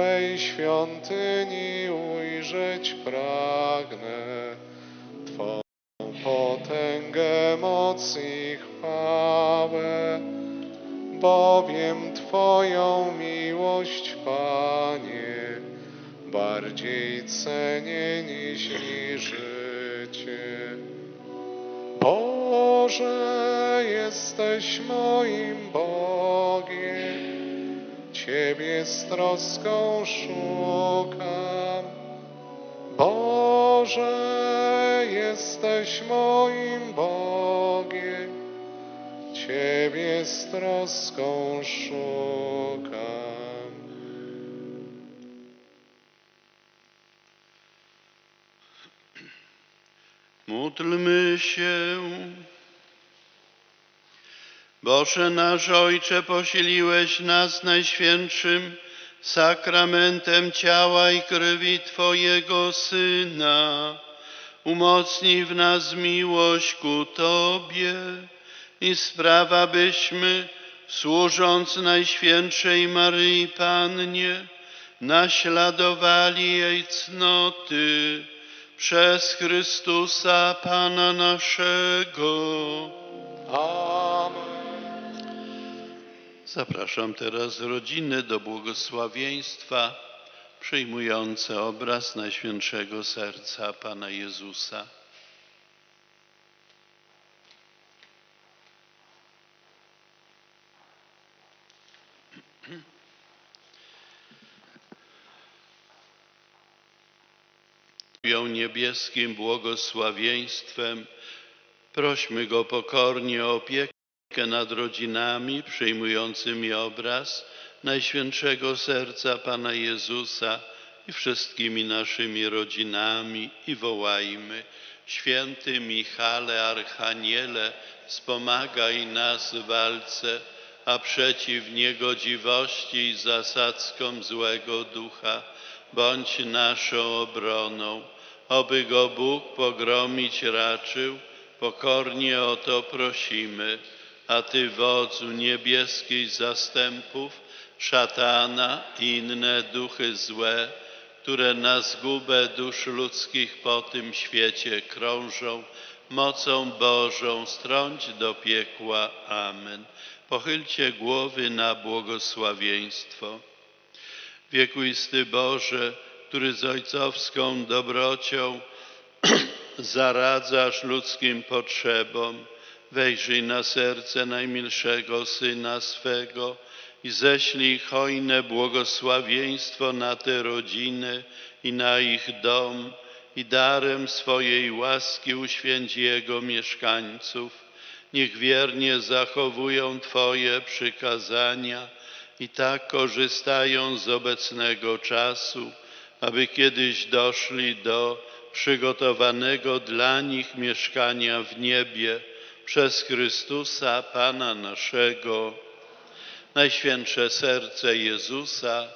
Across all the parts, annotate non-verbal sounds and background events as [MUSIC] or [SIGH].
Twej świątyni ujrzeć pragnę. Twą potęgę, moc i chwałę, bowiem Twoją miłość, Panie, bardziej cenię niż życie. Boże, jesteś moim Bogiem, Ciebie z troską szukam. Boże, jesteś moim Bogiem, Ciebie z troską szukam. Módlmy się. Boże nasz Ojcze, posiliłeś nas najświętszym sakramentem ciała i krwi Twojego Syna. Umocnij w nas miłość ku Tobie i spraw, abyśmy, służąc Najświętszej Maryi Pannie, naśladowali jej cnoty przez Chrystusa Pana naszego. Amen. Zapraszam teraz rodziny do błogosławieństwa przyjmujące obraz Najświętszego Serca Pana Jezusa. Ją niebieskim błogosławieństwem prośmy Go pokornie o opiekę nad rodzinami przyjmującymi obraz Najświętszego Serca Pana Jezusa i wszystkimi naszymi rodzinami i wołajmy Święty Michale Archaniele, wspomagaj nas w walce, a przeciw niegodziwości i zasadzkom złego ducha bądź naszą obroną. Oby go Bóg pogromić raczył, pokornie o to prosimy. A Ty, wodzu niebieskich zastępów, szatana i inne duchy złe, które na zgubę dusz ludzkich po tym świecie krążą, mocą Bożą strąć do piekła. Amen. Pochylcie głowy na błogosławieństwo. Wiekuisty Boże, który z ojcowską dobrocią [CLEARS THROAT] zaradzasz ludzkim potrzebom, wejrzyj na serce najmilszego Syna swego i ześlij hojne błogosławieństwo na tę rodzinę i na ich dom i darem swojej łaski uświęć Jego mieszkańców. Niech wiernie zachowują Twoje przykazania i tak korzystają z obecnego czasu, aby kiedyś doszli do przygotowanego dla nich mieszkania w niebie przez Chrystusa Pana naszego. Najświętsze serce Jezusa.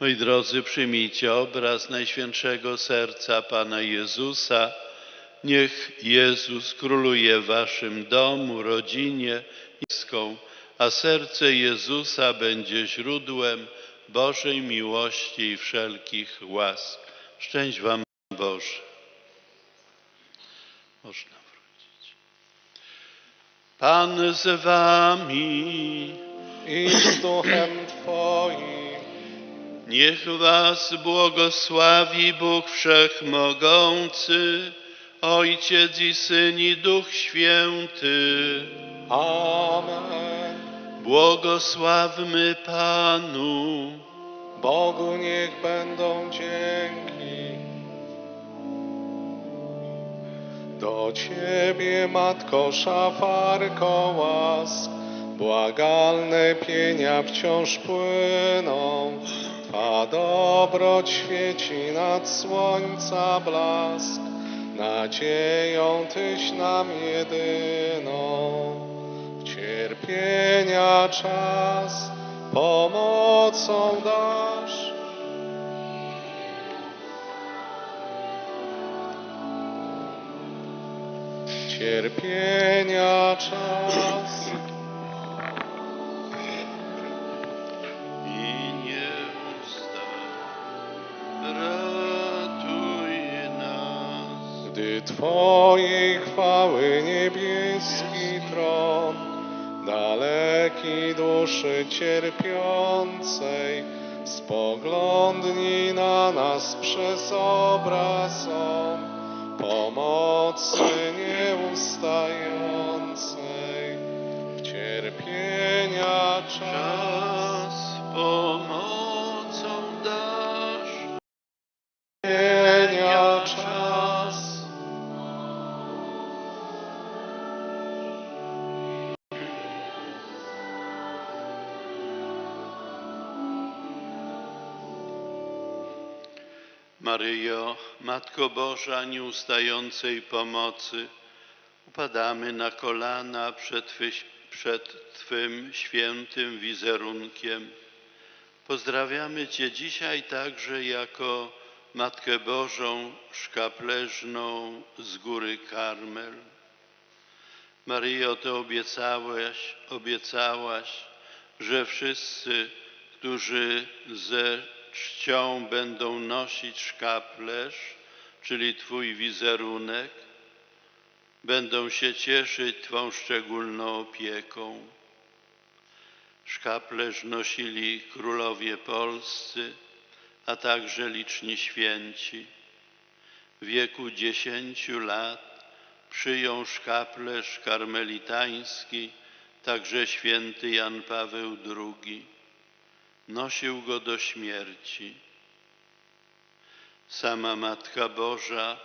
Moi drodzy, przyjmijcie obraz Najświętszego Serca Pana Jezusa. Niech Jezus króluje w waszym domu, rodzinie a serce Jezusa będzie źródłem Bożej miłości i wszelkich łask. Szczęść wam Boże. Można. Pan z wami. I z duchem Twoim. Niech was błogosławi Bóg Wszechmogący, Ojciec i Syn i Duch Święty. Amen. Błogosławmy Panu. Bogu niech będą dzięki. Do Ciebie, Matko szafarko łask, błagalne pienia wciąż płyną. Twa dobroć świeci nad słońca blask, nadzieją Tyś nam jedyną. W cierpienia czas pomocą dasz. cierpienia czas. I nie usta, ratuj nas. Gdy Twojej chwały niebieski tron, daleki duszy cierpiącej, spoglądnij na nas przez obraz on pomocy nieustającej, w cierpienia czas. Czas Maryjo, Matko Boża nieustającej pomocy, upadamy na kolana przed, Twy, przed Twym świętym wizerunkiem. Pozdrawiamy Cię dzisiaj także jako Matkę Bożą szkapleżną z góry Karmel. Maryjo, Ty obiecałeś, obiecałaś, że wszyscy, którzy ze czcią będą nosić szkaplerz, czyli Twój wizerunek, będą się cieszyć Twą szczególną opieką. Szkaplerz nosili królowie polscy, a także liczni święci. W wieku dziesięciu lat przyjął szkaplerz karmelitański także święty Jan Paweł II. Nosił go do śmierci. Sama Matka Boża,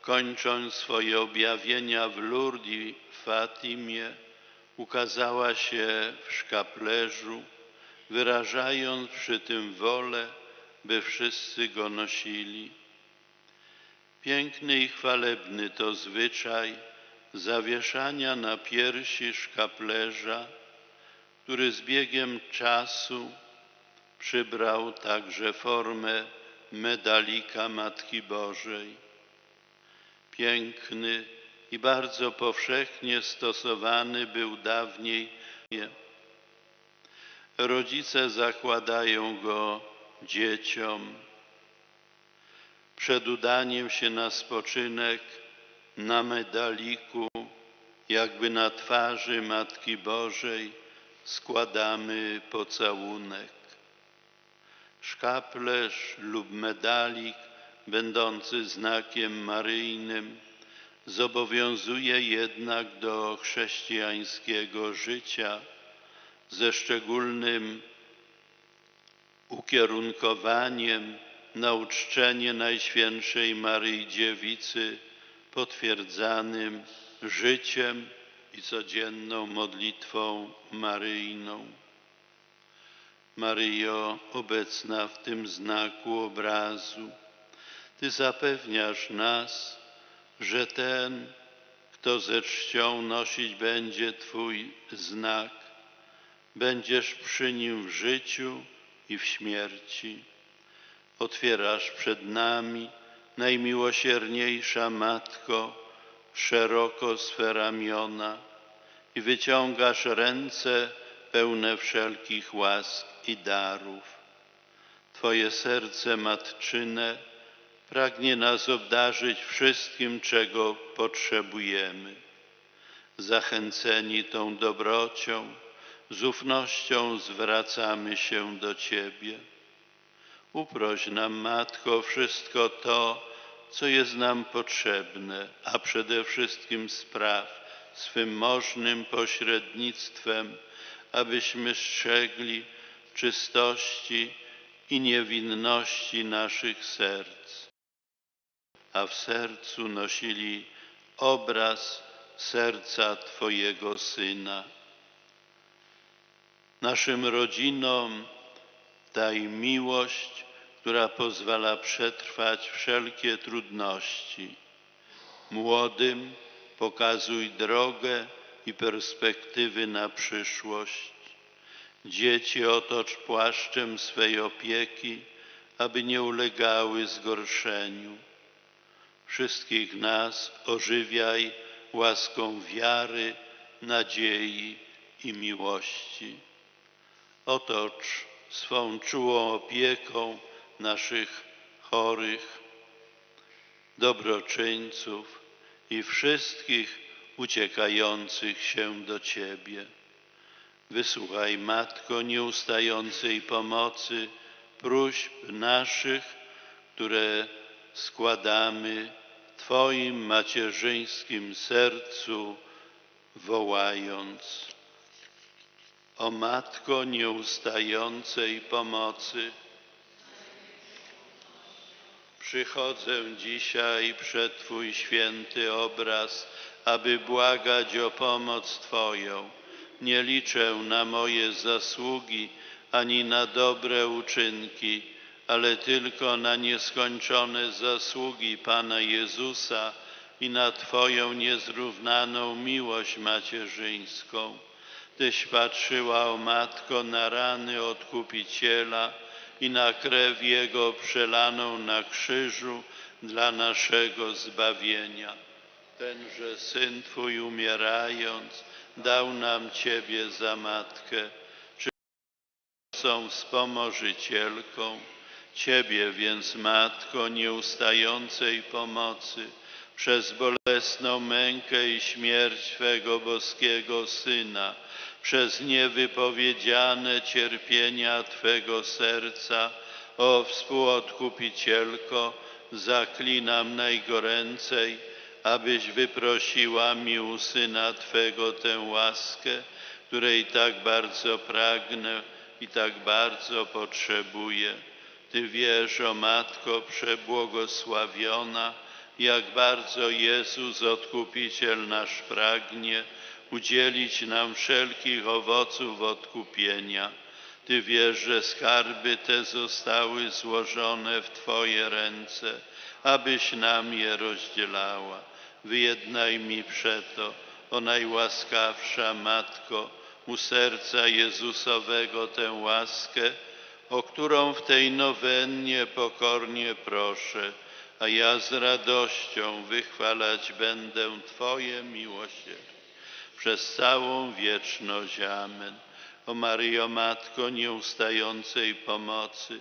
kończąc swoje objawienia w Lourdes i Fatimie, ukazała się w szkaplerzu, wyrażając przy tym wolę, by wszyscy go nosili. Piękny i chwalebny to zwyczaj zawieszania na piersi szkaplerza, który z biegiem czasu przybrał także formę medalika Matki Bożej. Piękny i bardzo powszechnie stosowany był dawniej. Rodzice zakładają go dzieciom. Przed udaniem się na spoczynek na medaliku, jakby na twarzy Matki Bożej, składamy pocałunek. Szkaplerz lub medalik, będący znakiem maryjnym, zobowiązuje jednak do chrześcijańskiego życia ze szczególnym ukierunkowaniem na uczczenie Najświętszej Maryi Dziewicy, potwierdzanym życiem i codzienną modlitwą maryjną. Maryjo, obecna w tym znaku obrazu, Ty zapewniasz nas, że ten, kto ze czcią nosić będzie Twój znak, będziesz przy nim w życiu i w śmierci. Otwierasz przed nami, najmiłosierniejsza Matko, szeroko swe ramiona i wyciągasz ręce pełne wszelkich łask i darów. Twoje serce matczyne pragnie nas obdarzyć wszystkim, czego potrzebujemy. Zachęceni tą dobrocią, z ufnością zwracamy się do Ciebie. Uproś nam, Matko, wszystko to, co jest nam potrzebne, a przede wszystkim spraw swym możnym pośrednictwem, abyśmy strzegli czystości i niewinności naszych serc, a w sercu nosili obraz serca Twojego Syna. Naszym rodzinom daj miłość, która pozwala przetrwać wszelkie trudności. Młodym pokazuj drogę i perspektywy na przyszłość. Dzieci otocz płaszczem swej opieki, aby nie ulegały zgorszeniu. Wszystkich nas ożywiaj łaską wiary, nadziei i miłości. Otocz swą czułą opieką naszych chorych, dobroczyńców, i wszystkich uciekających się do Ciebie. Wysłuchaj, Matko nieustającej pomocy, próśb naszych, które składamy Twoim macierzyńskim sercu, wołając. O Matko nieustającej pomocy, przychodzę dzisiaj przed Twój święty obraz, aby błagać o pomoc Twoją. Nie liczę na moje zasługi ani na dobre uczynki, ale tylko na nieskończone zasługi Pana Jezusa i na Twoją niezrównaną miłość macierzyńską. Tyś patrzyła, o Matko, na rany Odkupiciela i na krew Jego przelaną na krzyżu dla naszego zbawienia. Tenże Syn Twój umierając dał nam Ciebie za Matkę. Są wspomożycielką? Ciebie więc, Matko, nieustającej pomocy, przez bolesną mękę i śmierć Twego boskiego Syna, przez niewypowiedziane cierpienia Twego serca, o współodkupicielko, zaklinam najgoręcej, abyś wyprosiła mi u Syna Twego tę łaskę, której tak bardzo pragnę i tak bardzo potrzebuję. Ty wiesz, o Matko przebłogosławiona, jak bardzo Jezus, Odkupiciel nasz pragnie udzielić nam wszelkich owoców odkupienia. Ty wiesz, że skarby te zostały złożone w Twoje ręce, abyś nam je rozdzielała. Wyjednaj mi przeto, o najłaskawsza Matko, u serca Jezusowego tę łaskę, o którą w tej nowennie pokornie proszę, a ja z radością wychwalać będę Twoje miłosierdzie przez całą wieczność. Amen. O Maryjo Matko nieustającej pomocy,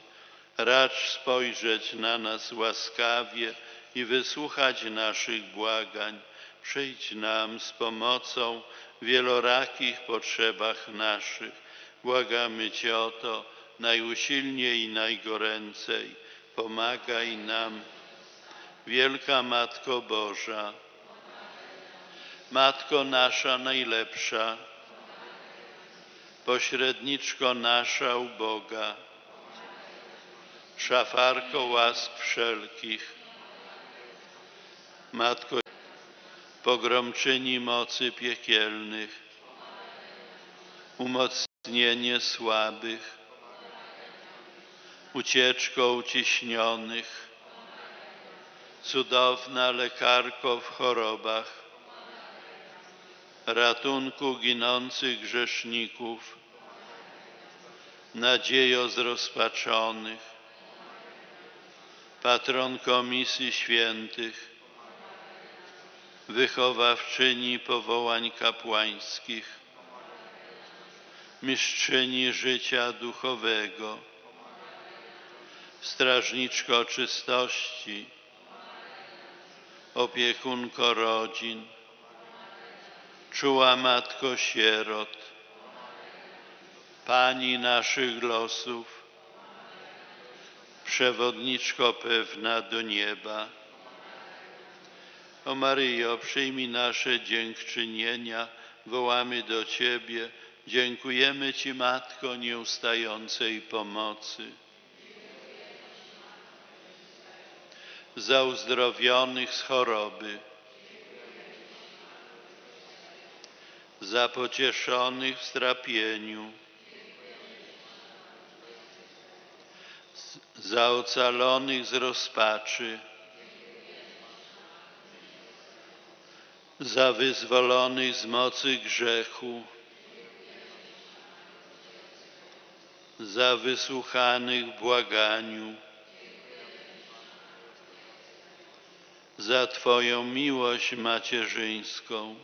racz spojrzeć na nas łaskawie i wysłuchać naszych błagań. Przyjdź nam z pomocą w wielorakich potrzebach naszych. Błagamy Cię o to najusilniej i najgoręcej. Pomagaj nam, Wielka Matko Boża, Matko nasza najlepsza, pośredniczko nasza u Boga, szafarko łask wszelkich, Matko pogromczyni mocy piekielnych, umocnienie słabych, ucieczko uciśnionych, cudowna lekarko w chorobach, ratunku ginących grzeszników, nadziejo zrozpaczonych, patronko misji świętych, wychowawczyni powołań kapłańskich, mistrzyni życia duchowego, strażniczko czystości, opiekunko rodzin, czuła matko sierot, pani naszych losów, przewodniczko pewna do nieba. O Maryjo, przyjmij nasze dziękczynienia, wołamy do Ciebie, dziękujemy Ci, Matko nieustającej pomocy. Za uzdrowionych z choroby, za pocieszonych w strapieniu, za ocalonych z rozpaczy, za wyzwolonych z mocy grzechu, za wysłuchanych w błaganiu, za Twoją miłość macierzyńską.